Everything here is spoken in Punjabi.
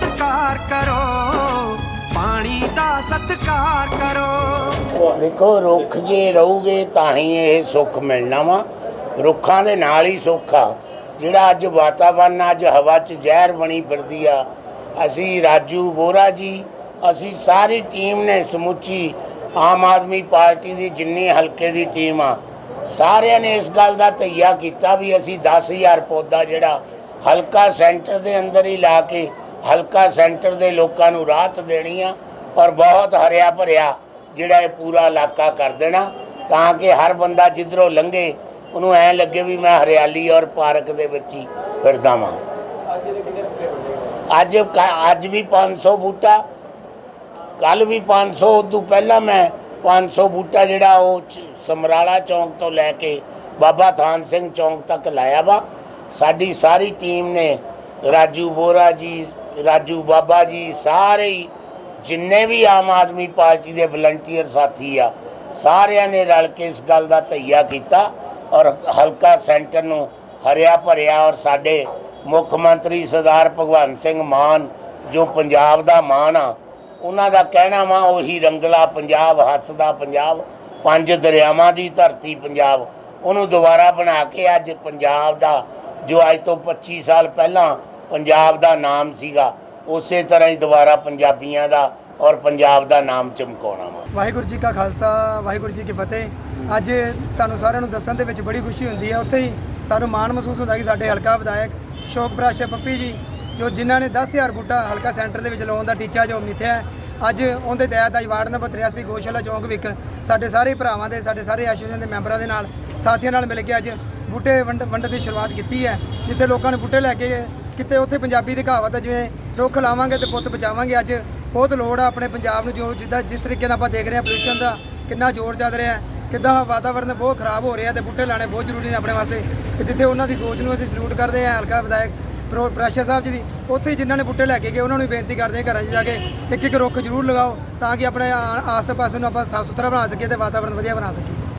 ਪਿਆਰ ਕਰੋ, ਪਾਣੀ ਦਾ ਸਤਿਕਾਰ ਕਰੋ। ਦੇਖੋ, ਰੁੱਖ ਜੇ ਰਹੂਗੇ ਤਾਂ ਹੀ ਇਹ ਸੁੱਖ ਮਿਲਣਾ ਵਾ। ਰੁੱਖਾਂ ਦੇ ਨਾਲ ਹੀ ਸੁੱਖ ਆ। ਜਿਹੜਾ ਅੱਜ ਵਾਤਾਵਰਨ, ਅੱਜ ਹਵਾ 'ਚ ਜ਼ਹਿਰ ਬਣੀ ਫਿਰਦੀ ਆ, ਅਸੀਂ ਰਾਜੂ ਬੋਰਾ ਜੀ, ਅਸੀਂ ਸਾਰੀ ਟੀਮ ਨੇ ਸਮੁੱਚੀ ਆਮ ਆਦਮੀ ਪਾਰਟੀ ਦੀ ਜਿੰਨੀ ਹਲਕੇ ਦੀ ਟੀਮ ਆ, ਸਾਰਿਆਂ ਨੇ ਇਸ ਗੱਲ ਦਾ ਤਈਆ ਕੀਤਾ ਵੀ ਅਸੀਂ 10000 ਪੌਦਾ ਜਿਹੜਾ ਹਲਕਾ ਸੈਂਟਰ ਦੇ ਅੰਦਰ ਹੀ ਲਾ ਕੇ ਹਲਕਾ ਸੈਂਟਰ ਦੇ ਲੋਕਾਂ ਨੂੰ ਰਾਹਤ ਦੇਣੀ ਆ ਔਰ ਬਹੁਤ ਹਰਿਆ ਭਰਿਆ ਜਿਹੜਾ ਇਹ ਪੂਰਾ ਇਲਾਕਾ ਕਰ ਦੇਣਾ, ਤਾਂ ਕਿ ਹਰ ਬੰਦਾ ਜਿੱਧਰੋਂ ਲੰਘੇ, ਉਹਨੂੰ ਐ ਲੱਗੇ ਵੀ ਮੈਂ ਹਰਿਆਲੀ ਔਰ ਪਾਰਕ ਦੇ ਵਿੱਚ ਹੀ ਫਿਰਦਾ ਵਾਂ। ਅੱਜ ਕ- ਅੱਜ ਵੀ 500 ਬੂਟਾ ਕੱਲ ਵੀ 500 ਉਦੋਂ ਪਹਿਲਾਂ ਮੈਂ 500 ਬੂਟਾ ਜਿਹੜਾ ਉਹ ਸਮਰਾਲਾ ਚੌਂਕ ਤੋਂ ਲੈ ਕੇ ਬਾਬਾ ਥਾਨ ਸਿੰਘ ਚੌਂਕ ਤੱਕ ਲਾਇਆ ਵਾ। ਸਾਡੀ ਸਾਰੀ ਟੀਮ ਨੇ, ਰਾਜੂ ਬੋਰਾ ਜੀ ਰਾਜੂ ਬਾਬਾ ਜੀ, ਸਾਰੇ ਹੀ, ਜਿੰਨੇ ਵੀ ਆਮ ਆਦਮੀ ਪਾਰਟੀ ਦੇ ਵਲੰਟੀਅਰ ਸਾਥੀ ਆ, ਸਾਰਿਆਂ ਨੇ ਰਲ ਕੇ ਇਸ ਗੱਲ ਦਾ ਧਈਆ ਕੀਤਾ ਔਰ ਹਲਕਾ ਸੈਂਟਰ ਨੂੰ ਹਰਿਆ ਭਰਿਆ ਔਰ ਸਾਡੇ ਮੁੱਖ ਮੰਤਰੀ ਸਰਦਾਰ ਭਗਵੰਤ ਸਿੰਘ ਮਾਨ, ਜੋ ਪੰਜਾਬ ਦਾ ਮਾਨ ਆ, ਉਹਨਾਂ ਦਾ ਕਹਿਣਾ ਵਾ ਉਹੀ ਰੰਗਲਾ ਪੰਜਾਬ ਹੱਸਦਾ ਪੰਜਾਬ, ਪੰਜ ਦਰਿਆਵਾਂ ਦੀ ਧਰਤੀ ਪੰਜਾਬ, ਉਹਨੂੰ ਦੁਬਾਰਾ ਬਣਾ ਕੇ ਅੱਜ ਪੰਜਾਬ ਦਾ, ਜੋ ਅੱਜ ਤੋਂ 25 ਸਾਲ ਪਹਿਲਾਂ ਪੰਜਾਬ ਦਾ ਨਾਮ ਸੀਗਾ, ਉਸੇ ਤਰ੍ਹਾਂ ਹੀ ਦੁਬਾਰਾ ਪੰਜਾਬੀਆਂ ਦਾ ਔਰ ਪੰਜਾਬ ਦਾ ਨਾਮ ਚਮਕਾਉਣਾ ਵਾ। ਵਾਹਿਗੁਰੂ ਜੀ ਕਾ ਖਾਲਸਾ, ਵਾਹਿਗੁਰੂ ਜੀ ਕੀ ਫਤਿਹ। ਅੱਜ ਤੁਹਾਨੂੰ ਸਾਰਿਆਂ ਨੂੰ ਦੱਸਣ ਦੇ ਵਿੱਚ ਬੜੀ ਖੁਸ਼ੀ ਹੁੰਦੀ ਹੈ। ਉੱਥੇ ਹੀ ਸਾਨੂੰ ਮਾਣ ਮਹਿਸੂਸ ਹੁੰਦਾ ਕਿ ਸਾਡੇ ਹਲਕਾ ਵਿਧਾਇਕ ਸ਼ੋਕ ਪ੍ਰਾਸ਼ਾ ਪੱਪੀ ਜੀ, ਜੋ ਜਿਨ੍ਹਾਂ ਨੇ 10000 ਬੂਟਾ ਹਲਕਾ ਸੈਂਟਰ ਦੇ ਵਿੱਚ ਲਾਉਣ ਦਾ ਟੀਚਾ ਜੋ ਮਿੱਥਿਆ ਅੱਜ ਉਹਦੇ ਤਹਿਤ ਅੱਜ ਵਾਰਡ ਨੰਬਰ 83 ਗੋਸ਼ਾਲਾ ਚੌਂਕ ਵਿਖ ਸਾਡੇ ਸਾਰੇ ਭਰਾਵਾਂ ਦੇ, ਸਾਡੇ ਸਾਰੇ ਐਸੋਸੀਏਸ਼ਨ ਦੇ ਮੈਂਬਰਾਂ ਦੇ ਨਾਲ ਸਾਥੀਆਂ ਨਾਲ ਮਿਲ ਕੇ ਅੱਜ ਬੂਟੇ ਵੰਡ ਵੰਡਣ ਦੀ ਸ਼ੁਰੂਆਤ ਕੀਤੀ ਹੈ, ਜਿੱਥੇ ਲੋਕਾਂ ਨੇ ਬੂਟੇ ਲੈ ਕੇ ਕਿਤੇ ਉੱਥੇ ਪੰਜਾਬੀ ਦੀ ਕਹਾਵਤ ਹੈ, ਜਿਵੇਂ ਰੁੱਖ ਲਾਵਾਂਗੇ ਤੇ ਪੁੱਤ ਬਚਾਵਾਂਗੇ। ਅੱਜ ਬਹੁਤ ਲੋੜ ਆ ਆਪਣੇ ਪੰਜਾਬ ਨੂੰ ਜੋ ਜਿੱਦਾਂ ਜਿਸ ਤਰੀਕੇ ਨਾਲ ਆਪਾਂ ਦੇਖ ਰਹੇ ਹਾਂ ਪੋਲੂਸ਼ਨ ਦਾ ਕਿੰਨਾ ਜ਼ੋਰ ਚੱਲ ਰਿਹਾ ਕਿੱਦਾਂ ਵਾਤਾਵਰਨ ਬਹੁਤ ਖਰਾਬ ਹੋ ਰਿਹਾ ਤੇ ਬੂਟੇ ਲਾਣੇ ਬਹੁਤ ਜ਼ਰੂਰੀ ਨੇ ਆਪਣੇ ਵਾਸਤੇ। ਤੇ ਜਿੱਥੇ ਉਹਨਾਂ ਦੀ ਸੋਚ ਨੂੰ ਅਸੀਂ ਸਲੂਟ ਕਰਦੇ ਹਾਂ, ਹਲਕਾ ਵਿਧਾਇਕ ਪ੍ਰੋ ਪ੍ਰਾਸ਼ਾ ਸਾਹਿਬ ਜੀ ਦੀ, ਉੱਥੇ ਜਿਨ੍ਹਾਂ ਨੇ ਬੂਟੇ ਲੈ ਕੇ ਗਏ, ਉਹਨਾਂ ਨੂੰ ਵੀ ਬੇਨਤੀ ਕਰਦੇ ਹਾਂ ਘਰਾਂ 'ਚ ਜਾ ਕੇ ਇੱਕ ਇੱਕ ਰੁੱਖ ਜ਼ਰੂਰ ਲਗਾਓ ਤਾਂ ਕਿ ਆਪਣੇ ਆ- ਆਸ ਪਾਸ ਨੂੰ ਆਪਾਂ ਸਾਫ਼ ਸੁਥਰਾ ਬਣਾ ਸਕੀਏ ਤੇ ਵਾਤਾਵਰਨ ਵਧੀਆ ਬਣਾ ਸਕੀਏ।